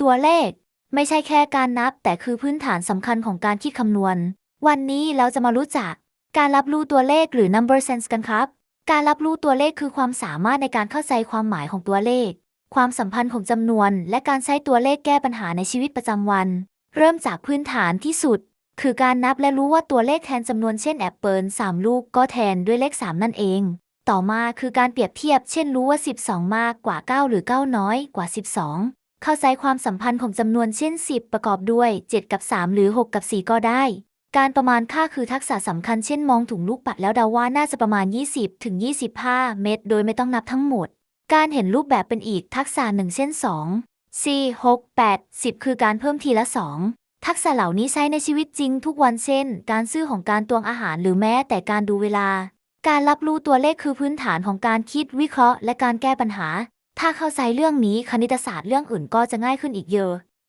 ตัวเลข ไม่ใช่แค่การนับ แต่คือพื้นฐานสำคัญของการคิดคำนวณ วันนี้เราจะมารู้จัก การรับรู้ตัวเลขหรือ number sense กันครับ การรับรู้ตัวเลขคือความสามารถในการเข้าใจความหมายของตัวเลข ความสัมพันธ์ของจำนวน และการใช้ตัวเลขแก้ปัญหาในชีวิตประจำวัน เริ่มจากพื้นฐานที่สุด คือการนับและรู้ว่าตัวเลขแทนจำนวนเช่นแอปเปิล3ลูกก็แทนด้วยเลข 3 นั่นเองต่อมาคือการเปรียบเทียบ เช่นรู้ว่า 12 มากกว่า 9 หรือ 9 น้อยกว่า 12 เข้าใจความสัมพันธ์ของจำนวนเช่น 10 ประกอบด้วย 7 กับ 3 หรือ 6 กับ 4 ก็ได้ การประมาณค่าคือทักษะสำคัญเช่นมองถุงลูกปัดแล้วเดาว่าน่าจะประมาณ 20 ถึง 25 เม็ดโดยไม่ต้องนับทั้งหมด การเห็นรูปแบบเป็นอีกทักษะหนึ่งเช่น 2 4 6 8 10 คือการเพิ่มทีละ 2 ทักษะเหล่านี้ใช้ในชีวิตจริงทุกวันเช่น การซื้อของการตวงอาหารหรือแม้แต่การดูเวลา การรับรู้ตัวเลขคือพื้นฐานของการคิดวิเคราะห์ และการแก้ปัญหา ถ้าเข้าใจเรื่องนี้คณิตศาสตร์เรื่องอื่นก็จะง่ายขึ้นอีกเยอะ